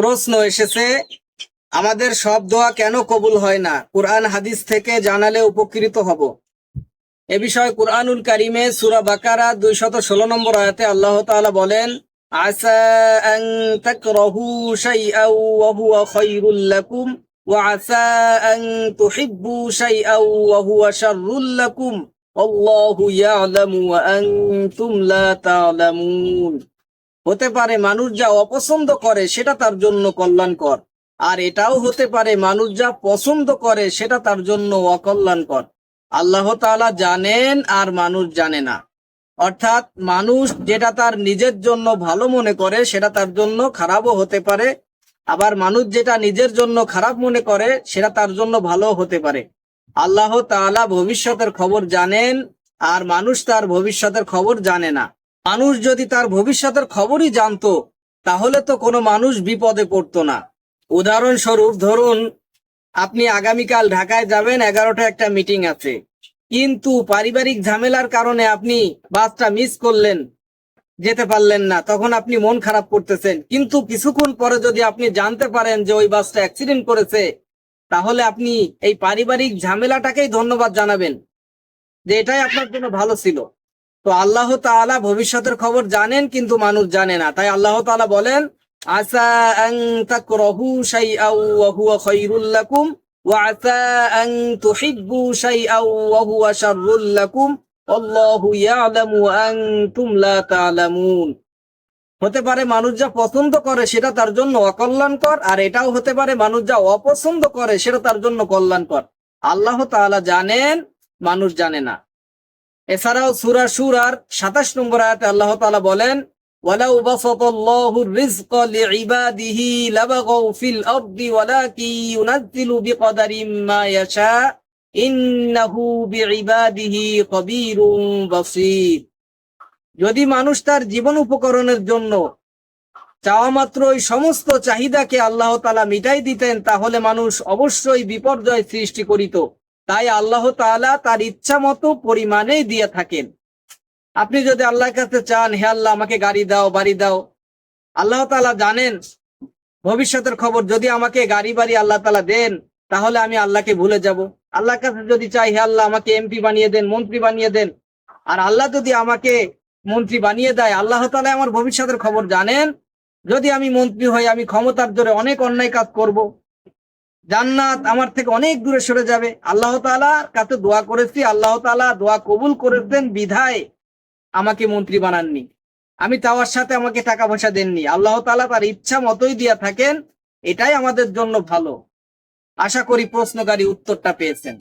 প্রশ্ন এসেছে, আমাদের সব দোয়া কেন কবুল হয় না? কোরআন হাদিস থেকে জানালে উপকৃত হব। এ বিষয়ে কোরআনুল কারিমে সুরা বাকারা দুইশত ষোলো নম্বর আয়াতে আল্লাহ তাআলা বলেন আসা ওয়া আসা ওয়া হতে পারে মানুষ যা অপছন্দ করে, সেটা তার জন্য কল্যাণকর। আর এটাও হতে পারে মানুষ যা পছন্দ করে, সেটা তার জন্য অকল্যাণকর। আল্লাহ তাআলা জানেন আর মানুষ জানে না। অর্থাৎ মানুষ যেটা তার নিজের জন্য ভালো মনে করে, সেটা তার জন্য খারাপও হতে পারে। আবার মানুষ যেটা নিজের জন্য খারাপ মনে করে, সেটা তার জন্য ভালো হতে পারে। আল্লাহ তাআলা ভবিষ্যতের খবর জানেন, আর মানুষ তার ভবিষ্যতের খবর জানে না। মানুষ যদি তার ভবিষ্যতের খবরই জানতো, তাহলে তো কোনো মানুষ বিপদে পড়তো না। উদাহরণস্বরূপ, ধরুন, আপনি আগামীকাল ঢাকায় যাবেন এগারোটা একটা মিটিং আছে। কিন্তু পারিবারিক ঝামেলার কারণে আপনি বাসটা মিস করলেন, যেতে পারলেন না, তখন আপনি মন খারাপ করতেছেন। কিন্তু কিছুক্ষণ পরে যদি আপনি জানতে পারেন যে ওই বাসটা অ্যাক্সিডেন্ট করেছে, তাহলে আপনি এই পারিবারিক ঝামেলাটাকেই ধন্যবাদ জানাবেন, যে এটাই আপনার জন্য ভালো ছিল। তো আল্লাহ তাআলা ভবিষ্যতের খবর জানেন, কিন্তু মানুষ জানে না। তাই আল্লাহ তাআলা বলেন, আসা হতে পারে মানুষ যা পছন্দ করে সেটা তার জন্য অকল্যাণকর, আর এটাও হতে পারে মানুষ যা অপছন্দ করে সেটা তার জন্য কল্যাণকর। আল্লাহ তাআলা জানেন, মানুষ জানে না। এছাড়াও সুরা সুরার সাতাশ নম্বর আয়াতে আল্লাহ তালা বলেন মা ইয়াশা, ইন্নাহু বিইবাদিহি কবীরুম বাসীর। যদি মানুষ তার জীবন উপকরণের জন্য চাওয়া মাত্র ওই সমস্ত চাহিদাকে আল্লাহ তালা মিটাই দিতেন, তাহলে মানুষ অবশ্যই বিপর্যয় সৃষ্টি করিত। তাই আল্লাহ তাআলা তার ইচ্ছা মতো পরিমাণেই দিয়ে থাকেন। আপনি যদি আল্লাহর কাছে চান, হে আল্লাহ আমাকে গাড়ি দাও, বাড়ি দাও, আল্লাহ তাআলা জানেন, ভবিষ্যতের খবর যদি আমাকে গাড়ি, বাড়ি আল্লাহ তালা দেন, তাহলে আমি আল্লাহকে ভুলে যাব। আল্লাহর কাছে যদি চাই, হে আল্লাহ আমাকে এমপি বানিয়ে দেন, মন্ত্রী বানিয়ে দেন, আর আল্লাহ যদি আমাকে মন্ত্রী বানিয়ে দেয়, আল্লাহ তালা আমার ভবিষ্যতের খবর জানেন, যদি আমি মন্ত্রী হই আমি ক্ষমতার জোরে অনেক অন্যায় কাজ করব জান্নাত আমার থেকে অনেক দূরে সরে যাবে। আল্লাহ তালার কাছে দোয়া করেছি, আল্লাহ তালা দোয়া কবুল করেছেন, বিধায় আমাকে মন্ত্রী বানাননি। আমি তাওয়ার সাথে আমাকে টাকা পয়সা দেননি। আল্লাহ তালা তার ইচ্ছা মতোই দিয়া থাকেন, এটাই আমাদের জন্য ভালো। আশা করি প্রশ্নকারী উত্তরটা পেয়েছেন।